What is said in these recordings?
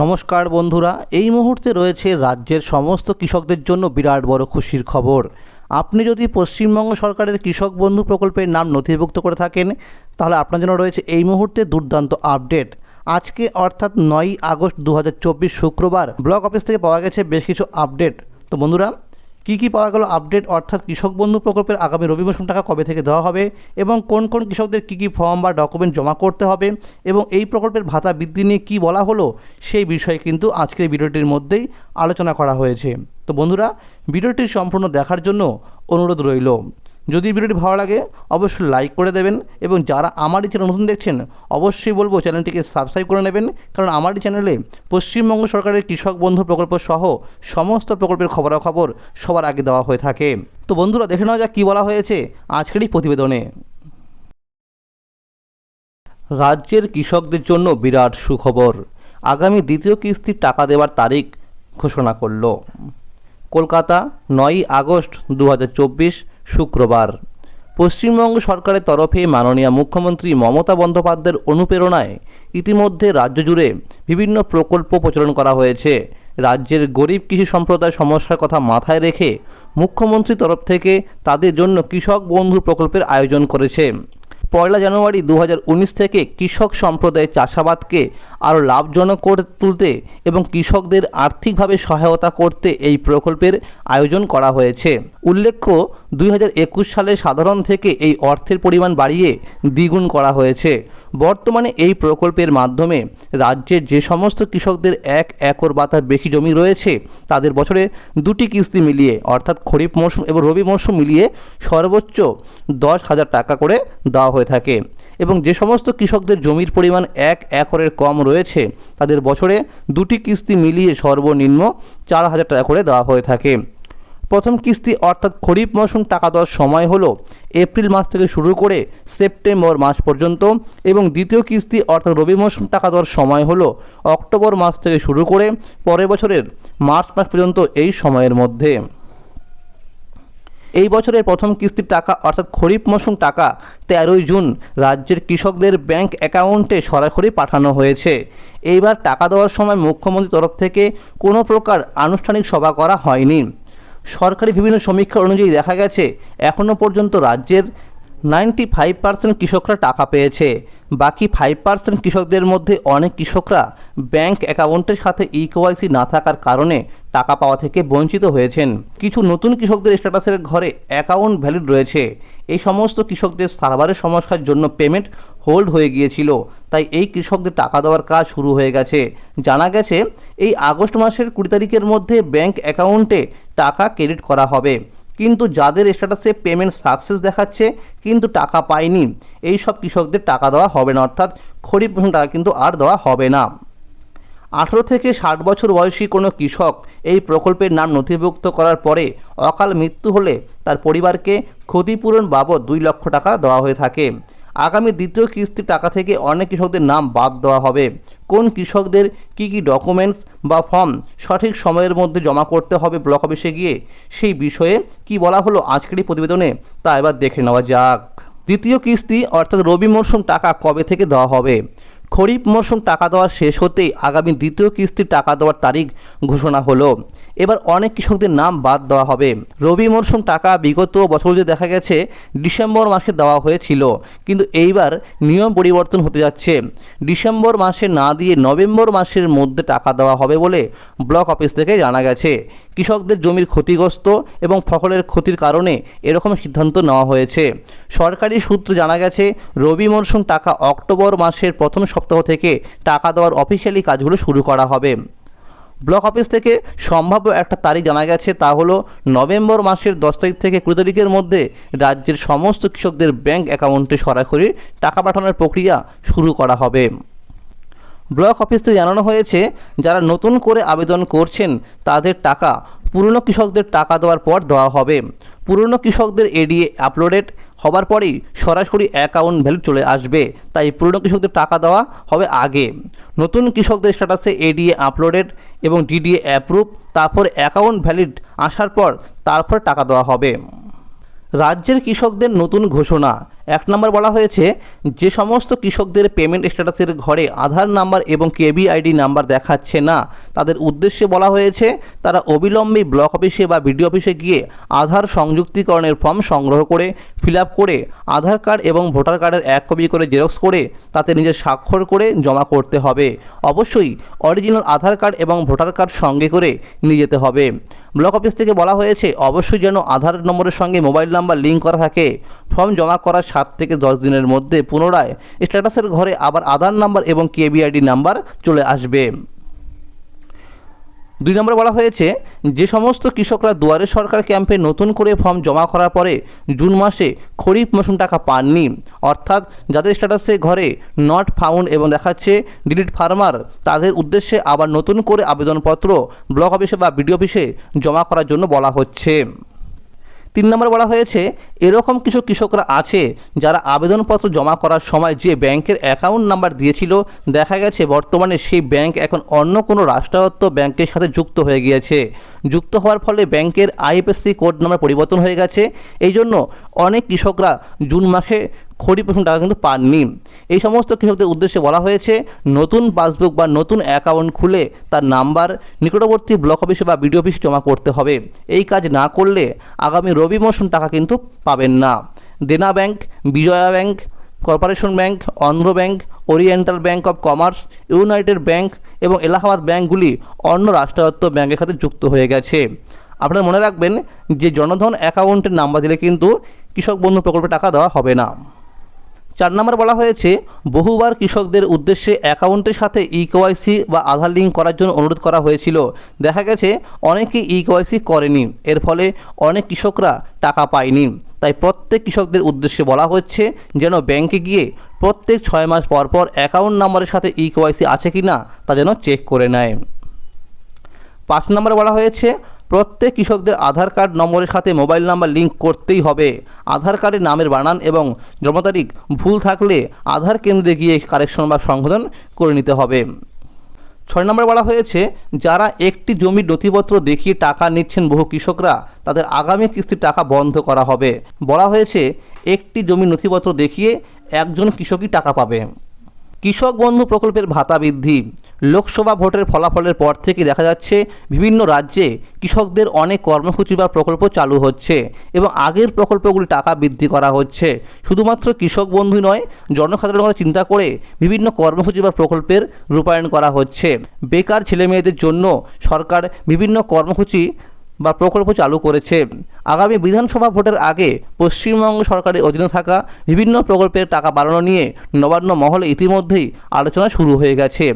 নমস্কার বন্ধুরা, এই মুহূর্তে রয়েছে রাজ্যের সমস্ত কৃষকদের জন্য বিরাট বড় খুশির খবর। আপনি যদি পশ্চিমবঙ্গ সরকারের কৃষক বন্ধু প্রকল্পের নাম নথিভুক্ত করে থাকেন, তাহলে আপনার জন্য রয়েছে এই মুহূর্তে দুর্দান্ত আপডেট। আজকে অর্থাৎ নয়ই আগস্ট দু হাজার চব্বিশ শুক্রবার, ব্লক অফিস থেকে পাওয়া গেছে বেশ কিছু আপডেট। তো বন্ধুরা কী কি পাওয়া গেল আপডেট অর্থাৎ কৃষক বন্ধু প্রকল্পের আগামী রবি মৌসুম টাকা কবে থেকে দেওয়া হবে এবং কোন কোন কৃষকদের কি কি ফর্ম বা ডকুমেন্ট জমা করতে হবে এবং এই প্রকল্পের ভাতা বৃদ্ধি নিয়ে কী বলা হলো সেই বিষয়ে কিন্তু আজকের ভিডিওটির মধ্যেই আলোচনা করা হয়েছে। তো বন্ধুরা, ভিডিওটি সম্পূর্ণ দেখার জন্য অনুরোধ রইল। যদি ভিডিওটি ভালো লাগে, অবশ্যই লাইক করে দেবেন এবং যারা আমার এই চ্যানেল নতুন দেখছেন, অবশ্যই বলব চ্যানেলটিকে সাবস্ক্রাইব করে নেবেন। কারণ আমার এই চ্যানেলে পশ্চিমবঙ্গ সরকারের কৃষক বন্ধু প্রকল্প সহ সমস্ত প্রকল্পের খবরাখবর সবার আগে দেওয়া হয়ে থাকে। তো বন্ধুরা, দেখে নেওয়া যাক কী বলা হয়েছে আজকের এই প্রতিবেদনে। রাজ্যের কৃষকদের জন্য বিরাট সুখবর। আগামী দ্বিতীয় কিস্তির টাকা দেওয়ার তারিখ ঘোষণা করল। কলকাতা, নয়ই আগস্ট দু হাজার চব্বিশ শুক্রবার। পশ্চিমবঙ্গ সরকারের তরফে মাননীয় মুখ্যমন্ত্রী মমতা বন্দ্যোপাধ্যায়ের অনুপ্রেরণায় ইতিমধ্যে রাজ্য জুড়ে বিভিন্ন প্রকল্প প্রচলন করা হয়েছে। রাজ্যের গরিব কৃষি সম্প্রদায় সমস্যার কথা মাথায় রেখে মুখ্যমন্ত্রী তরফ থেকে তাদের জন্য কৃষক বন্ধু প্রকল্পের আয়োজন করেছে। পয়লা জানুয়ারি দু হাজার উনিশ থেকে কৃষক সম্প্রদায়ের চাষাবাদকে আরও লাভজনক করে তুলতে এবং কৃষকদের আর্থিকভাবে সহায়তা করতে এই প্রকল্পের আয়োজন করা হয়েছে। উল্লেখ্য দুই হাজার একুশ সালে সাধারণ থেকে এই অর্থের পরিমাণ বাড়িয়ে দ্বিগুণ করা হয়েছে। বর্তমানে এই প্রকল্পের মাধ্যমে রাজ্যের যে সমস্ত কৃষকদের এক একর বা তার বেশি জমি রয়েছে, তাদের বছরে দুটি কিস্তি মিলিয়ে, অর্থাৎ খরিফ মরশুম এবং রবি মরশুম মিলিয়ে সর্বোচ্চ দশ হাজার টাকা করে দেওয়া হয়ে থাকে এবং যে সমস্ত কৃষকদের জমির পরিমাণ এক একরের কম রয়েছে, তাদের বছরে দুটি কিস্তি মিলিয়ে সর্বনিম্ন চার হাজার টাকা করে দেওয়া হয়ে থাকে। প্রথম কিস্তি অর্থাৎ খরিফ মৌসুম টাকা দেওয়ার সময় হলো এপ্রিল মাস থেকে শুরু করে সেপ্টেম্বর মাস পর্যন্ত এবং দ্বিতীয় কিস্তি অর্থাৎ রবি মৌসুম টাকা দেওয়ার সময় হলো অক্টোবর মাস থেকে শুরু করে পরের বছরের মার্চ মাস পর্যন্ত এই সময়ের মধ্যে। এই বছরের প্রথম কিস্তির টাকা, অর্থাৎ খরিফ মৌসুম টাকা, তেরোই জুন রাজ্যের কৃষকদের ব্যাংক অ্যাকাউন্টে সরাসরি পাঠানো হয়েছে। এইবার টাকা দেওয়ার সময় মুখ্যমন্ত্রীর তরফ থেকে কোনো প্রকার আনুষ্ঠানিক সভা করা হয়নি। সরকারি বিভিন্ন সমীক্ষা অনুযায়ী দেখা গেছে এখনও পর্যন্ত রাজ্যের নাইনটি ফাইভ পার্সেন্ট কৃষকরা টাকা পেয়েছে। বাকি ফাইভ পার্সেন্ট কৃষকদের মধ্যে অনেক কৃষকরা ব্যাংক অ্যাকাউন্টের সাথে ইকেওয়াইসি না থাকার কারণে টাকা পাওয়া থেকে বঞ্চিত হয়েছেন। কিছু নতুন কৃষকদের স্ট্যাটাসের ঘরে অ্যাকাউন্ট ভ্যালিড রয়েছে। এই সমস্ত কৃষকদের সার্ভারের সমস্যার জন্য পেমেন্ট হোল্ড হয়ে গিয়েছিল। তাই এই কৃষকদের টাকা দেওয়ার কাজ শুরু হয়ে গেছে। জানা গেছে, এই আগস্ট মাসের কুড়ি তারিখের মধ্যে ব্যাংক অ্যাকাউন্টে টাকা ক্রেডিট করা হবে। কিন্তু যাদের স্ট্যাটাসে পেমেন্ট সাকসেস দেখাচ্ছে, কিন্তু টাকা পায়নি এই সব কৃষকদের টাকা দেওয়া হবে না, অর্থাৎ খরিফ মৌসুম টাকা কিন্তু আর দেওয়া হবে না। আঠেরো থেকে ষাট বছর বয়সী কোনো কৃষক এই প্রকল্পের নাম নথিভুক্ত করার পরে অকাল মৃত্যু হলে তার পরিবারকে ক্ষতিপূরণ বাবদ দুই লক্ষ টাকা দেওয়া হয়ে থাকে। আগামী দ্বিতীয় কিস্তির টাকা থেকে অনেক কৃষকদের নাম বাদ দেওয়া হবে। কোন কৃষকদের কি কি ডকুমেন্টস বা ফর্ম সঠিক সময়ের মধ্যে জমা করতে হবে ব্লক অফিসে গিয়ে? সেই বিষয়ে কি বলা হলো আজকের এই প্রতিবেদনে? তা এবার দেখে নেওয়া যাক। দ্বিতীয় কিস্তি অর্থাৎ রবি মরশুম টাকা কবে থেকে দেওয়া হবে? খরিফ মরশুম টাকা দেওয়া শেষ হতেই আগামী দ্বিতীয় কিস্তির টাকা দেওয়ার তারিখ ঘোষণা হলো। এবার অনেক কৃষকদের নাম বাদ দেওয়া হবে। রবি মরশুম টাকা বিগত বছরগুলিতে দেখা গেছে ডিসেম্বর মাসে দেওয়া হয়েছিল, কিন্তু এইবার নিয়ম পরিবর্তন হতে যাচ্ছে। ডিসেম্বর মাসে না দিয়ে নভেম্বর মাসের মধ্যে টাকা দেওয়া হবে বলে ব্লক অফিস থেকে জানা গেছে। কৃষকদের জমির ক্ষতিগ্রস্ত এবং ফসলের ক্ষতির কারণে এরকম সিদ্ধান্ত নেওয়া হয়েছে। সরকারি সূত্রে জানা গেছে, রবি মরশুম টাকা অক্টোবর মাসের প্রথম সপ্তাহ থেকে টাকা দেওয়ার অফিসিয়ালি কাজগুলো শুরু করা হবে। ব্লক অফিস থেকে সম্ভাব্য একটা তারিখ জানা গেছে, তা হলো নভেম্বর মাসের দশ তারিখ থেকে কুড়ি তারিখের মধ্যে রাজ্যের সমস্ত কৃষকদের ব্যাংক অ্যাকাউন্টে সরাসরি টাকা পাঠানোর প্রক্রিয়া শুরু করা হবে। ব্লক অফিস থেকে জানানো হয়েছে, যারা নতুন করে আবেদন করছেন, তাদের টাকা, পুরনো কৃষকদের টাকা দেওয়ার পর দেওয়া হবে। পুরনো কৃষকদের এডিএ আপলোডেড হবার পরেই সরাসরি অ্যাকাউন্ট ভ্যালু চলে আসবে। তাই পুরনো কৃষকদের টাকা দেওয়া হবে আগে। নতুন কৃষকদের স্ট্যাটাসে এডিএ আপলোডেড এবং ডিডিএ অ্যাপ্রুভ তারপর অ্যাকাউন্ট ভ্যালিড আসার পর তারপর টাকা দেওয়া হবে। রাজ্যের কৃষকদের নতুন ঘোষণা এক নম্বর বলা হয়েছে, যে সমস্ত কৃষকদের পেমেন্ট স্ট্যাটাসের ঘরে আধার নাম্বার এবং কেবি আইডি নাম্বার দেখাচ্ছে না। তাদের উদ্দেশ্যে বলা হয়েছে, তারা অবিলম্বে ব্লক অফিসে বা বিডিও অফিসে গিয়ে আধার সংযুক্তিকরণের ফর্ম সংগ্রহ করে ফিল আপ করে, আধার কার্ড এবং ভোটার কার্ডের এক কপি করে জেরক্স করে, তাতে নিজের স্বাক্ষর করে জমা করতে হবে। অবশ্যই অরিজিনাল আধার কার্ড এবং ভোটার কার্ড সঙ্গে করে নিয়ে যেতে হবে। ব্লক অফিস থেকে বলা হয়েছে, অবশ্যই যেন আধার নম্বরের সঙ্গে মোবাইল নাম্বার লিঙ্ক করা থাকে। ফর্ম জমা করার সাত থেকে দশ দিনের মধ্যে পুনরায় স্ট্যাটাসের ঘরে আবার আধার নাম্বার এবং কেবিআইডি নাম্বার চলে আসবে। দুই নম্বরে বলা হয়েছে, যে সমস্ত কৃষকরা দুয়ারে সরকার ক্যাম্পে নতুন করে ফর্ম জমা করার পরে জুন মাসে খরিফ মৌসুম টাকা পাননি। অর্থাৎ যাদের স্ট্যাটাসে ঘরে নট ফাউন্ড এবং দেখাচ্ছে ডিলিট ফার্মার, তাদের উদ্দেশ্যে আবার নতুন করে আবেদনপত্র, ব্লক অফিসে বা বিডিও অফিসে জমা করার জন্য বলা হচ্ছে। তিন নম্বরে বলা হয়েছে এরকম কিছু কৃষকরা আছে যারা আবেদনপত্র জমা করার সময় যে ব্যাংকের অ্যাকাউন্ট নাম্বার দিয়েছিল, দেখা গেছে বর্তমানে সেই ব্যাংক এখন অন্য কোনো রাষ্ট্রায়ত্ত ব্যাংকের সাথে যুক্ত হয়ে গিয়েছে। যুক্ত হওয়ার ফলে ব্যাংকের আইএফএসসি কোড নাম্বার পরিবর্তন হয়ে গেছে। এই জন্য অনেক কৃষকরা জুন মাসে খরিফ মৌসুম টাকা কিন্তু পাননি। এই সমস্ত কৃষকদের উদ্দেশ্যে বলা হয়েছে, নতুন পাসবুক বা নতুন অ্যাকাউন্ট খুলে তার নাম্বার নিকটবর্তী ব্লক অফিসে বা বিডিও অফিসে জমা করতে হবে। এই কাজ না করলে আগামী রবি মৌসুম টাকা কিন্তু পাবেন না। Dena Bank, Vijaya Bank, Corporation Bank, Andhra Bank, Oriental Bank of Commerce, United Bank এবং এলাহাবাদ ব্যাংকগুলি অন্য রাষ্ট্রায়ত্ত ব্যাংকের সাথে যুক্ত হয়ে গেছে। আপনারা মনে রাখবেন যে জনধন অ্যাকাউন্টের নাম্বার দিলে কিন্তু কৃষক বন্ধু প্রকল্পে টাকা দেওয়া হবে না। চার নম্বর বলা হয়েছে, বহুবার কৃষকদের উদ্দেশ্যে অ্যাকাউন্টের সাথে ই কেওয়াইসি বা আধার লিঙ্ক করার জন্য অনুরোধ করা হয়েছিল। দেখা গেছে অনেকেই ই কেওয়াইসি করেনি। এর ফলে অনেক কৃষকরা টাকা পায়নি। তাই প্রত্যেক কৃষকদের উদ্দেশ্যে বলা হচ্ছে যেন ব্যাংকে গিয়ে প্রত্যেক ছয় মাস পর পর অ্যাকাউন্ট নাম্বারের সাথে ই কেওয়াইসি আছে কি না তা যেন চেক করে নেয়। পাঁচ নম্বরে বলা হয়েছে, প্রত্যেক কৃষকদের আধার কার্ড নম্বরের সাথে মোবাইল নাম্বার লিঙ্ক করতেই হবে। আধার কার্ডের নামের বানান এবং জন্ম তারিখ ভুল থাকলে আধার কেন্দ্রে গিয়ে কারেকশন বা সংশোধন করে নিতে হবে। ছয় নম্বর বলা হয়েছে, যারা একটি জমির নথিপত্র দেখিয়ে টাকা নিচ্ছেন বহু কৃষকরা, তাদের আগামী কিস্তির টাকা বন্ধ করা হবে। বলা হয়েছে, একটি জমির নথিপত্র দেখিয়ে একজন কৃষকই টাকা পাবে। কৃষক বন্ধু প্রকল্পের ভাতা বৃদ্ধি। লোকসভা ভোটের ফলাফলের পর থেকে দেখা যাচ্ছে, বিভিন্ন রাজ্যে কৃষকদের অনেক কর্মসূচি বা প্রকল্প চালু হচ্ছে এবং আগের প্রকল্পগুলি টাকা বৃদ্ধি করা হচ্ছে। শুধুমাত্র কৃষক বন্ধু নয়, জনসাধারণের কথা চিন্তা করে বিভিন্ন কর্মসূচি বা প্রকল্পের রূপায়ণ করা হচ্ছে। বেকার ছেলেমেয়েদের জন্য সরকার বিভিন্ন কর্মসূচি বা প্রকল্প চালু করেছে। আগামী বিধানসভা ভোটের আগে পশ্চিমবঙ্গ সরকারের অধীনে থাকা বিভিন্ন প্রকল্পের টাকা বাড়ানো নিয়ে নবান্ন মহলে ইতিমধ্যেই আলোচনা শুরু হয়ে গেছে।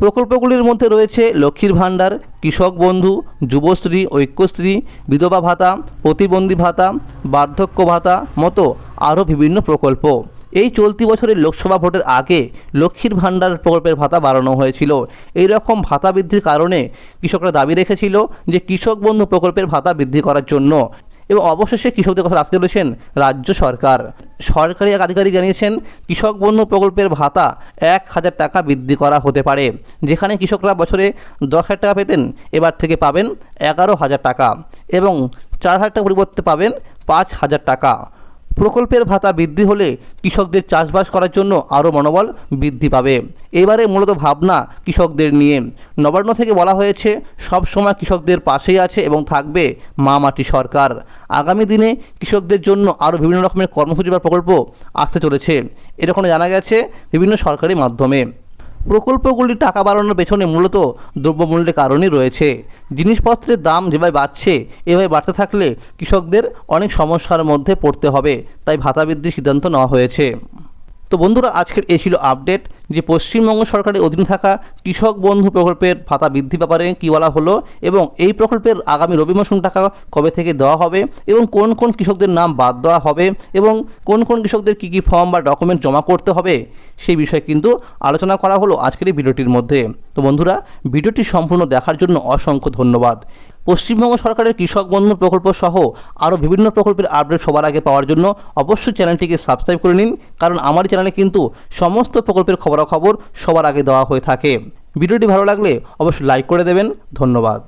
প্রকল্পগুলির মধ্যে রয়েছে লক্ষ্মীর ভাণ্ডার, কৃষক বন্ধু, যুবশ্রী, ঐক্যশ্রী, বিধবা ভাতা, প্রতিবন্ধী ভাতা, বার্ধক্য ভাতা মতো আরও বিভিন্ন প্রকল্প। এই চলতি বছরের লোকসভা ভোটের আগে লক্ষ্মীর ভাণ্ডার প্রকল্পের ভাতা বাড়ানো হয়েছিল। এই রকম ভাতা বৃদ্ধির কারণে কৃষকরা দাবি রেখেছিল যে কৃষক বন্ধু প্রকল্পের ভাতা বৃদ্ধি করার জন্য। এবং অবশেষে কৃষকদের কথা রাখতে চলেছেন রাজ্য সরকার। সরকারি এক আধিকারিক জানিয়েছেন, কৃষক বন্ধু প্রকল্পের ভাতা এক হাজার টাকা বৃদ্ধি করা হতে পারে, যেখানে কৃষকরা বছরে দশ হাজার টাকা পেতেন, এবার থেকে পাবেন এগারো হাজার টাকা এবং চার হাজার টাকা পরিবর্তে পাবেন পাঁচ হাজার টাকা। প্রকল্পের ভাতা বৃদ্ধি হলে কৃষকদের চাষবাস করার জন্য আরও মনোবল বৃদ্ধি পাবে। এবারে মূলত ভাবনা কৃষকদের নিয়ে। নবান্ন থেকে বলা হয়েছে, সব সময় কৃষকদের পাশেই আছে এবং থাকবে মা মাটি সরকার। আগামী দিনে কৃষকদের জন্য আরও বিভিন্ন রকমের কর্মসূচি বা প্রকল্প আসতে চলেছে। এরকম জানা গেছে বিভিন্ন সরকারি মাধ্যমে। প্রকল্পগুলি টাকা বাড়ানোর পেছনে মূলত দ্রব্যমূল্যের কারণই রয়েছে। জিনিসপত্রের দাম যেভাবে বাড়ছে, এভাবে বাড়তে থাকলে কৃষকদের অনেক সমস্যার মধ্যে পড়তে হবে, তাই ভাতা বৃদ্ধির সিদ্ধান্ত নেওয়া হয়েছে। তো বন্ধুরা, আজকের এ ছিল আপডেট যে পশ্চিমবঙ্গ সরকারের অধীনে থাকা কৃষক বন্ধু প্রকল্পের ভাতা বৃদ্ধি ব্যাপারে কী বলা হলো এবং এই প্রকল্পের আগামী রবি মৌসুম টাকা কবে থেকে দেওয়া হবে এবং কোন কোন কৃষকদের নাম বাদ দেওয়া হবে এবং কোন কোন কৃষকদের কী কী ফর্ম বা ডকুমেন্ট জমা করতে হবে সেই বিষয়ে কিন্তু আলোচনা করা হলো আজকের এই ভিডিওটির মধ্যে। তো বন্ধুরা, ভিডিওটি সম্পূর্ণ দেখার জন্য অসংখ্য ধন্যবাদ। পশ্চিমবঙ্গ সরকারের কৃষক বন্ধু প্রকল্প সহ আরও বিভিন্ন প্রকল্পের আপডেট সবার আগে পাওয়ার জন্য অবশ্যই চ্যানেলটিকে সাবস্ক্রাইব করে নিন, কারণ আমার চ্যানেলে কিন্তু সমস্ত প্রকল্পের খবরাখবর সবার আগে দেওয়া হয়ে থাকে। ভিডিওটি ভালো লাগলে অবশ্যই লাইক করে দেবেন। ধন্যবাদ।